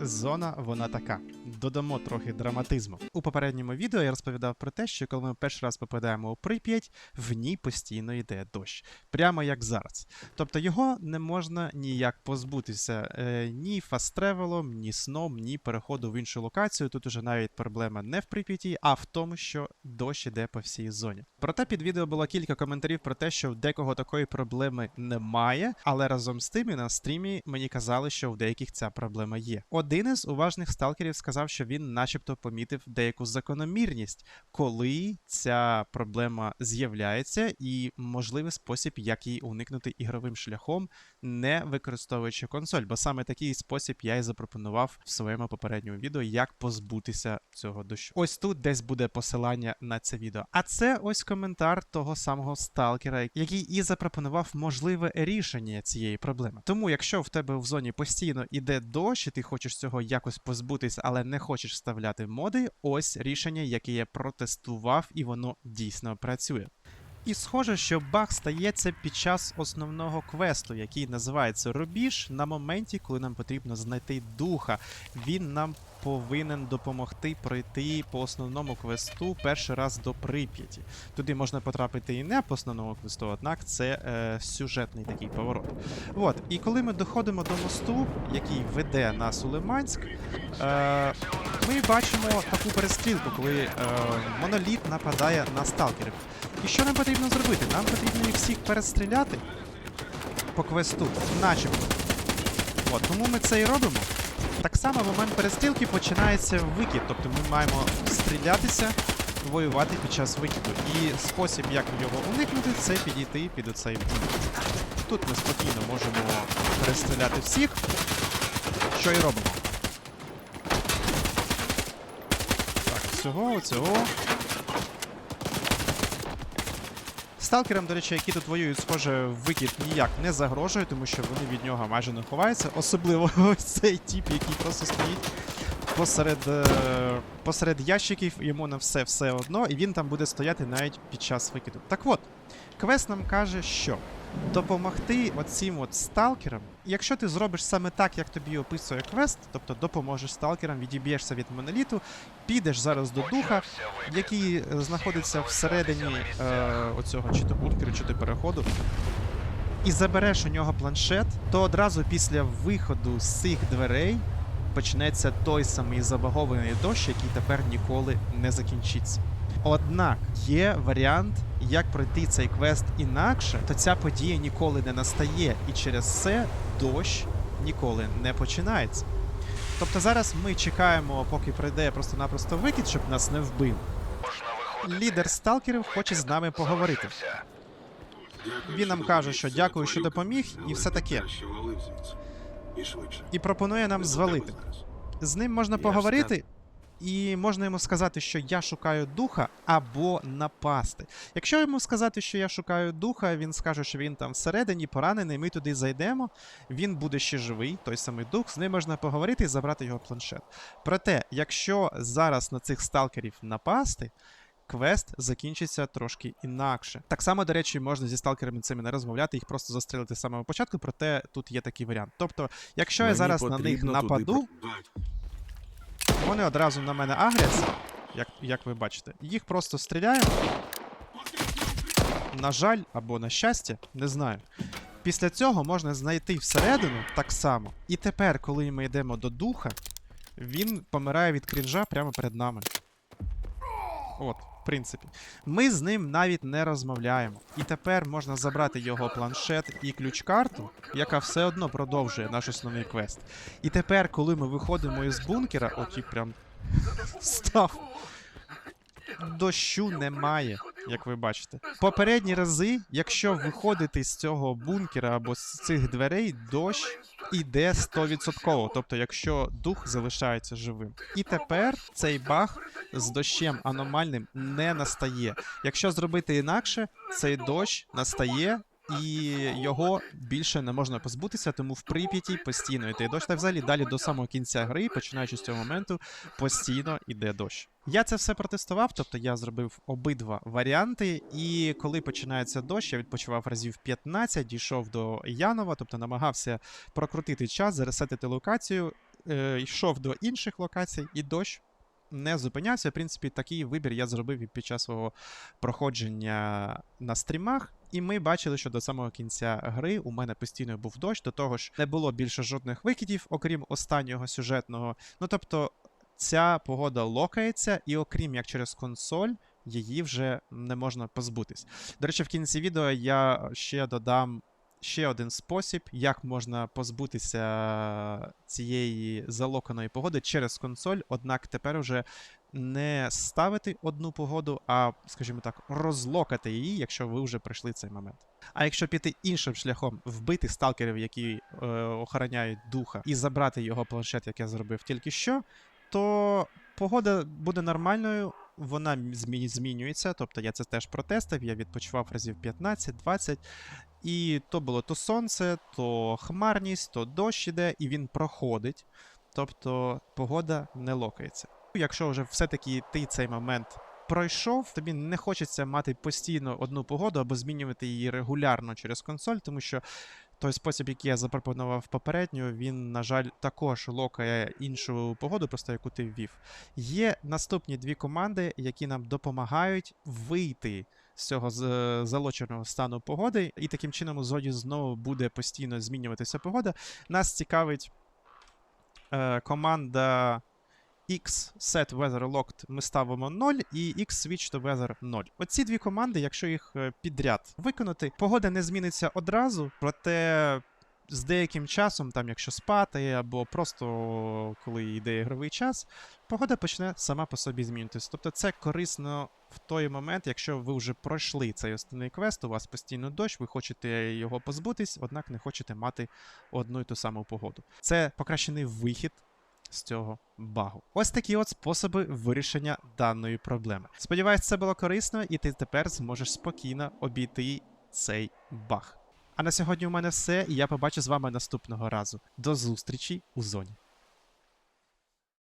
зона вона така. Додамо трохи драматизму. У попередньому відео я розповідав про те, що коли ми перший раз попадаємо у Прип'ять, в ній постійно йде дощ. Прямо як зараз. Тобто його не можна ніяк позбутися е, ні фаст-тревелом, ні сном, ні переходу в іншу локацію. Тут уже навіть проблема не в Прип'яті, а в тому, що дощ іде по всій зоні. Проте під відео було кілька коментарів про те, що в декого такої проблеми немає, але разом з тим і на стрімі мені казали, що в деяких ця проблема є. Один із уважних сталкерів сказав, що він, начебто, помітив деяку закономірність, коли ця проблема з'являється, і можливий спосіб, як її уникнути ігровим шляхом, не використовуючи консоль. Бо саме такий спосіб я і запропонував в своєму попередньому відео, як позбутися цього дощу. Ось тут десь буде посилання на це відео. А це ось коментар того самого сталкера, який і запропонував можливе рішення цієї проблеми. Тому, якщо в тебе в зоні постійно іде дощ, і ти хочеш цього якось позбутися, але не хочеш вставляти моди, ось рішення, яке я протестував, і воно дійсно працює. І схоже, що баг стається під час основного квесту, який називається Рубіж, на моменті, коли нам потрібно знайти духа. Він нам повинен допомогти пройти по основному квесту перший раз до Прип'яті. Туди можна потрапити і не по основному квесту, однак це е, сюжетний такий поворот. От, і коли ми доходимо до мосту, який веде нас у Лиманськ, е, ми бачимо таку перестрілку, коли е, моноліт нападає на сталкерів. І що нам потрібно зробити? Нам потрібно їх всіх перестріляти по квесту, начебто. От, тому ми це і робимо. Так само в момент перестрілки починається викид, тобто ми маємо стрілятися, воювати під час викиду. І спосіб, як його уникнути, це підійти під оцей бункер. Тут ми спокійно можемо перестріляти всіх, що і робимо. Так, цього, цього. Сталкерам, до речі, які тут воюють, схоже, викид ніяк не загрожує, тому що вони від нього майже не ховаються. Особливо ось цей тіп, який просто стоїть посеред, е, посеред ящиків, йому на все все одно, і він там буде стояти навіть під час викиду. Так от, квест нам каже, що допомогти оцим от сталкерам, якщо ти зробиш саме так, як тобі описує квест, тобто допоможеш сталкерам, відіб'єшся від моноліту, підеш зараз до духа, який е, знаходиться всередині е, оцього чи то бункеру, чи то переходу, і забереш у нього планшет, то одразу після виходу з цих дверей почнеться той самий забагований дощ, який тепер ніколи не закінчиться. Однак є варіант, як пройти цей квест інакше, то ця подія ніколи не настає, і через це дощ ніколи не починається. Тобто зараз ми чекаємо, поки пройде просто-напросто викид, щоб нас не вбив. Лідер сталкерів хоче з нами поговорити. Він нам каже, що дякую, що допоміг, і все таке. І швидше. І пропонує нам звалити. З ним можна поговорити, і можна йому сказати, що я шукаю духа або напасти. Якщо йому сказати, що я шукаю духа, він скаже, що він там всередині поранений, ми туди зайдемо. Він буде ще живий, той самий дух, з ним можна поговорити і забрати його планшет. Проте, якщо зараз на цих сталкерів напасти. Квест закінчиться трошки інакше. Так само, до речі, можна зі сталкерами цими не розмовляти, їх просто застрелити з самого початку, проте тут є такий варіант. Тобто, якщо я зараз на них нападу, вони одразу на мене агряться, як, як ви бачите. Їх просто стріляємо. На жаль, або на щастя, не знаю. Після цього можна знайти всередину так само. І тепер, коли ми йдемо до духа, він помирає від крінжа прямо перед нами. От, принципі. Ми з ним навіть не розмовляємо. І тепер можна забрати його планшет і ключ-карту, яка все одно продовжує наш основний квест. І тепер, коли ми виходимо із бункера, от і прям став. Дощу немає, як ви бачите. Попередні рази, якщо виходити з цього бункера або з цих дверей, дощ іде 100%. Тобто, якщо дух залишається живим. І тепер цей баг з дощем аномальним не настає. Якщо зробити інакше, цей дощ настає. І його більше не можна позбутися, тому в Прип'яті постійно йде дощ. Та взагалі далі до самого кінця гри, починаючи з цього моменту, постійно йде дощ. Я це все протестував, тобто я зробив обидва варіанти. І коли починається дощ, я відпочивав разів 15, дійшов до Янова, тобто намагався прокрутити час, заресетити локацію. е, йшов до інших локацій, і дощ не зупинявся. В принципі, такий вибір я зробив і під час свого проходження на стрімах. І ми бачили, що до самого кінця гри у мене постійно був дощ, до того ж не було більше жодних викидів, окрім останнього сюжетного. Ну тобто, ця погода локається, і окрім як через консоль, її вже не можна позбутись. До речі, в кінці відео я ще додам ще один спосіб, як можна позбутися цієї залоканої погоди через консоль, однак тепер уже не ставити одну погоду, а, скажімо так, розлокати її, якщо ви вже пройшли цей момент. А якщо піти іншим шляхом, вбити сталкерів, які е, охороняють духа, і забрати його планшет, як я зробив тільки що, то погода буде нормальною, вона змінюється. Тобто я це теж протестив, я відпочивав разів 15-20. І то було то сонце, то хмарність, то дощ іде, і він проходить. Тобто погода не локається. Якщо вже все-таки ти цей момент пройшов, тобі не хочеться мати постійно одну погоду або змінювати її регулярно через консоль, тому що той спосіб, який я запропонував попередньо, він, на жаль, також локає іншу погоду, просто яку ти ввів. Є наступні дві команди, які нам допомагають вийти з цього залоченого стану погоди, і таким чином у зоні знову буде постійно змінюватися погода. Нас цікавить е, команда X set weather locked ми ставимо 0 і X switch to weather 0. Оці дві команди, якщо їх е, підряд виконати, погода не зміниться одразу, проте з деяким часом, там якщо спати, або просто коли йде ігровий час, погода почне сама по собі змінюватися. Тобто це корисно в той момент, якщо ви вже пройшли цей основний квест, у вас постійно дощ, ви хочете його позбутись, однак не хочете мати одну і ту саму погоду. Це покращений вихід з цього багу. Ось такі от способи вирішення даної проблеми. Сподіваюсь, це було корисно, і ти тепер зможеш спокійно обійти цей баг. А на сьогодні у мене все, і я побачу з вами наступного разу. До зустрічі у зоні.